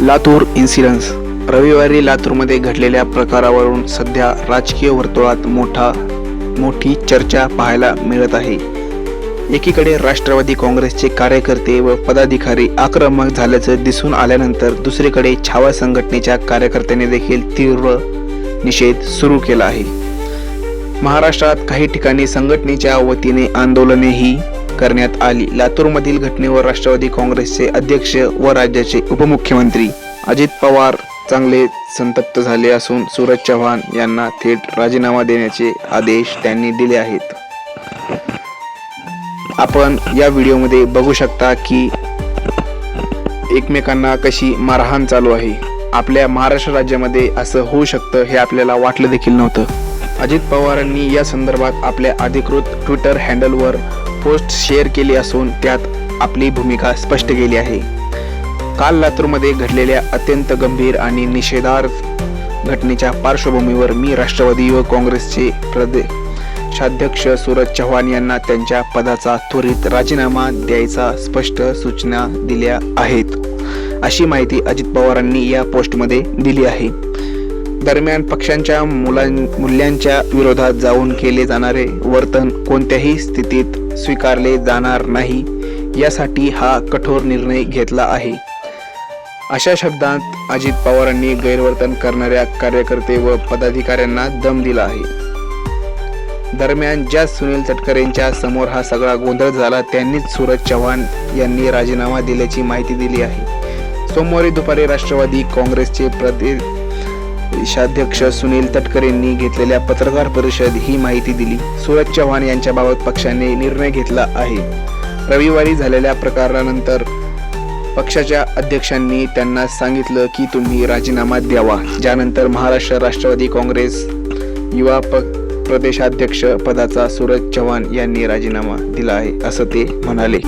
Latur incidence रविवारी लातूरमध्ये घडलेल्या प्रकारावरून सध्या राजकीय वर्तुळात मोठा मोठी चर्चा पाहायला मिळत आहे. एकीकडे राष्ट्रवादी काँग्रेसचे कार्यकर्ते व पदाधिकारी आक्रमक झाल्याचं दिसून आल्यानंतर दुसरीकडे छावा संघटनेच्या कार्यकर्त्यांनी देखील तीव्र निषेध सुरू केला आहे. महाराष्ट्रात काही ठिकाणी संघटनेच्या वतीने आंदोलनेही करण्यात आली. लातूरमधील घटनेवर राष्ट्रवादी काँग्रेसचे अध्यक्ष व राज्याचे उपमुख्यमंत्री अजित पवार चांगले संतप्त झाले असून सूरज चव्हाण यांना थेट राजीनामा देण्याचे आदेश त्यांनी दिले आहेत. आपण या व्हिडिओमध्ये बघू शकता की एकमेकांना कशी मारहाण चालू आहे. आपल्या महाराष्ट्र राज्यामध्ये असं होऊ शकतं हे आपल्याला वाटलं देखील नव्हतं. अजित पवारांनी या संदर्भात आपल्या अधिकृत ट्विटर हँडलवर पोस्ट शेअर केली असून त्यात आपली भूमिका स्पष्ट केली आहे. काल लातूरमध्ये घडलेल्या अत्यंत गंभीर आणि निषेधार्थ घटनेच्या पार्श्वभूमीवर मी राष्ट्रवादी युवक काँग्रेसचे प्रदेशाध्यक्ष सूरज चव्हाण यांना त्यांच्या पदाचा त्वरित राजीनामा द्यायचा स्पष्ट सूचना दिल्या आहेत अशी माहिती अजित पवारांनी या पोस्टमध्ये दिली आहे. दरम्यान पक्षांच्या मुलां मूल्यांच्या विरोधात जाऊन केले जाणारे वर्तन कोणत्याही स्थितीत स्वीकारले जाणार नाही यासाठी हा कठोर निर्णय घेतला आहे. अशा शब्दात अजित पवारांनी गैरवर्तन करणाऱ्या कार्यकर्ते व पदाधिकाऱ्यांना दम दिला आहे. दरम्यान ज्या सुनील तटकरेंच्या समोर हा सगळा गोंधळ झाला त्यांनीच सूरज चव्हाण यांनी राजीनामा दिल्याची माहिती दिली आहे. सोमवारी दुपारी राष्ट्रवादी काँग्रेसचे देशाध्यक्ष सुनील तटकरेंनी घेतलेल्या पत्रकार परिषद ही माहिती दिली. सूरज चव्हाण यांच्याबाबत पक्षाने निर्णय घेतला आहे. रविवारी झालेल्या प्रकारानंतर पक्षाच्या अध्यक्षांनी त्यांना सांगितलं की तुम्ही राजीनामा द्यावा. ज्यानंतर महाराष्ट्र राष्ट्रवादी काँग्रेस युवा प प्रदेशाध्यक्ष पदाचा सूरज चव्हाण यांनी राजीनामा दिला आहे असं ते म्हणाले.